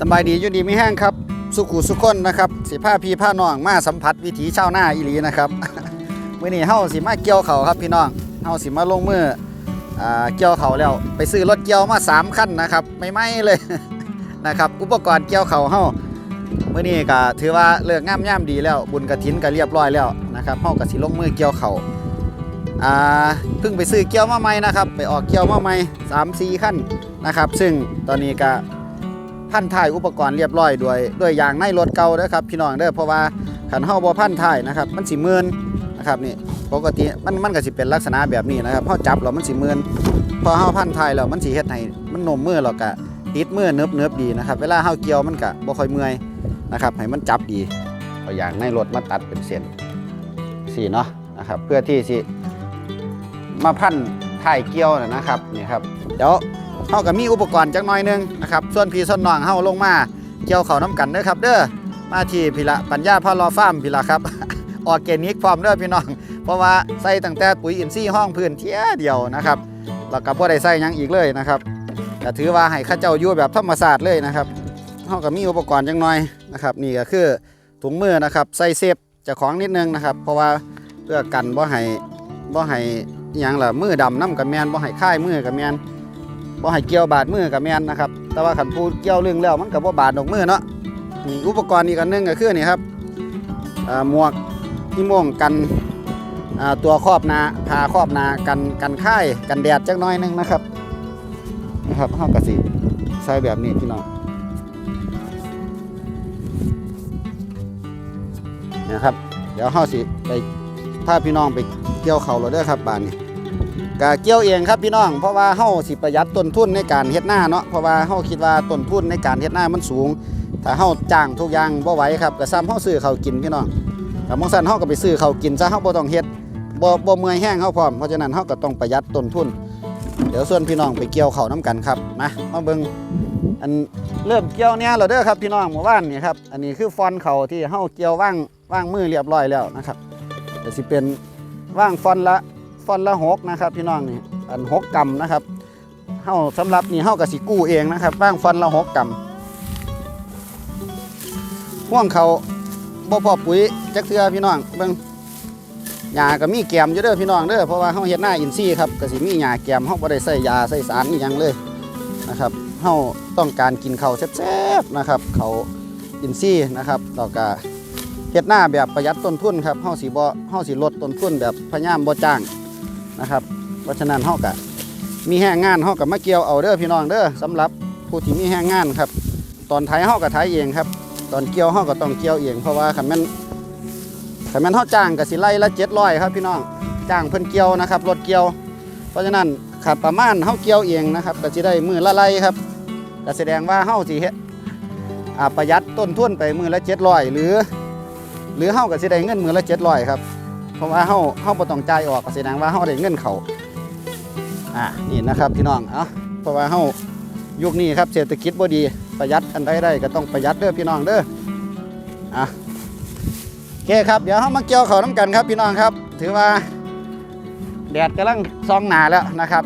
สบายดีอยู่ดีไม่แห้งครับ สุขุสุขคนนะครับสิผ้าพี่ผ้าน้องมาสัมผัสวิถีชาวนาอีหลีนะครับเมื่อนี้เฮาสิมาเกี่ยวเขาครับพี่น้องเฮาสิมาลงมืออเกี่ยวเขาแล้ว ไปซื้อรถเกี่ยวมาสามคันนะครับไม่ไหม่เลยนะครับอุปกรณ์เกี่ยวเขาเฮามื่อนี้ก็ถือว่าเลิกงามย่ามดีแล้ว บุญกระถินก็เรียบร้อยแล้วนะครับเฮาก็สิลงมือเกี่ยวเขาอ่าเพิ่งไปซื้อเกี่ยวมาใหม่นะครับไปออกเกี่ยวมาใหม่สามสี่คันนะครับ ซึ่งตอนนี้ก็ พันถ่ายอุปกรณ์เรียบร้อยด้วยด้วยยางในรถเก่าเด้อครับพี่น้องเด้อเพราะว่าขันเฮาบ่พันถ่ายนะครับมันสิมื่นนะครับนี่ปกติมันมันก็สิเป็นลักษณะแบบนี้นะครับเฮาจับแล้วมันสิมื่นพอเฮาพันถ่ายแล้วมันสิเฮ็ดให้มันนมมือแล้วก็ติดมือเนิบเนิบดีนะครับ เวลาเฮาเกี่ยวมันก็บ่ค่อยเมื่อยนะครับให้มันจับดีเอายางในรถมาตัดเป็นเส้นสี่เนาะนะครับเพื่อที่สิมาพันถ่ายเกี่ยวนะนะครับนี่ครับเดี๋ยว เฮาก็มีอุปกรณ์จักหน่อยนึงนะครับส่วนพี่ส่วนน้องเฮาลงมาเกี่ยวเขาน้ำกันเด้อครับเด้อมาที่พิละปัญญาพารอฟาร์มพิละครับออร์แกนิกฟาร์มเด้อพี่น้อง เพราะว่าใส่ตั้งแต่ปุ๋ยอินทรีย์ห้องพื้นเที่ยเดียวนะครับแล้วก็บ่ได้ใส่ยังอีกเลยนะครับก็ถือว่าให้ข้าเจ้าอยู่แบบธรรมชาติเลยนะครับเฮาก็มีอุปกรณ์จักหน่อยนะครับนี่ก็คือถุงมือนะครับใส่เซฟจ้าของนิดนึงนะครับ เพราะว่าเพื่อกันบ่ให้บ่ให้อิหยังล่ะมือดำน้ำกับแมนบ่ให้ค่ายมือกับแมน บ่ให้เกี่ยวบาดมือกับแม่นนะครับ แต่ว่าขันพูดเกี่ยวเรื่องแล้วมันก็บ่บาดดอกมือเนาะนี่อุปกรณ์อีกอันหนึงก็คือนี่ครับอ่าหมวกที่ม่วงกันอ่าตัวครอบนาผ้าครอบนากันกันค่ายกันแดดจักน้อยนึงนะครับนะครับเฮาก็สิใส่แบบนี้พี่น้องนะครับ เดี๋ยวเฮาสิไปพาพี่น้องไปเกี่ยวเขาวแล้วด้ครับบานนี้ ก็เกี่ยวเองครับพี่น้อง เพราะว่าเฮาสิประหยัดต้นทุนในการเฮ็ดหน้าเนาะเพราะว่าเฮาคิดว่าต้นทุนในการเฮ็ดหน้ามันสูง ถ้าเฮาจ้างทุกอย่างบ่ไหวครับก็ซ้ำเฮาซื้อเขากินพี่น้องแต่มองซั่นเฮาก็ไปซื้อเขากินซะเฮาบ่ต้องเฮ็ดบ่บ่เมื่อยแห้งเฮาพร้อมเพราะฉะนั้นเฮาก็ต้องประหยัดต้นทุน เดี๋ยวส่วนพี่น้องไปเกี่ยวเข้าวนํกันครับมามาเบิ่งอันเริ่มเกี่ยวเนี่ยแล้วเด้อครับพี่น้องเมื่อวานนี่ครับอันนี้คือฟอนเขาที่เฮาเกี่ยวว่างว่างมือเรียบร้อยแล้วนะครับก็สิเป็นว่างฟอนละ ฟอนละหกนะครับพี่น้องนี่อันหกกรัมนะครับเฮาสำหรับนี่เฮากับสิกู้เองนะครับบ้างฟอนละหกกรัมห่วงเขาบ่พอปุ๋ยจักเทือพี่น้องเบิ่งหญ้าก็มีแกมอยู่เด้อพี่น้องเด้อเพราะว่าเฮาเฮ็ดหน้าอินทรีย์ครับก็สิมีหญ้าแกมเฮาบ่ได้ใส่ยาใส่สารอีหยังเลยนะครับเฮาต้องการกินเขาแซ่บๆนะครับเขาอินทรีย์นะครับแล้วก็เฮ็ดหน้าแบบประหยัดต้นทุนครับเฮาสิบ่เฮาสิลดต้นทุนแบบพยายามบ่จ้าง นะครับเพราะฉะนั้นเฮากะมีแห้งงานเฮากับมาเกี่ยวเอาเด้อพี่น้องเด้อสำหรับผู้ที่มีแห้งงานครับ ตอนไถเฮากับไถเองครับ ตอนเกี่ยวเฮาก็ต้องเกี่ยวเอง เพราะว่าคันแม่นคันแม่นเฮาจ้างก็สิไล่ละ700ครับพี่น้องจ้างเพิ่นเกี่ยวนะครับรถเกี่ยว เพราะฉะนั้นขาดประมาณเฮาเกี่ยวเองนะครับก็สิได้มือละไล่ครับก็แสดงว่าเฮาสิเฮ็ดอ่าประหยัดต้นทุนไปมือละ700หรือ หรือเฮาก็สิได้เงินมือละ700ครับ เพราะว่าเฮาเฮาบ่ต้องจ่ายออกก็แสดงว่าเฮาได้เงินเขาอ่านี่นะครับพี่น้องเอ้าเพราะว่าเฮายุคนี้ครับเศรษฐกิจบ่ดีประหยัดอันใดได้ก็ต้องประหยัดเด้อพี่น้องเด้ออะโอเคครับเดี๋ยวเฮามาเกี่ยวเขาน้ำกันครับพี่น้องครับ ถือว่าแดดกำลังซองหนาแล้วนะครับ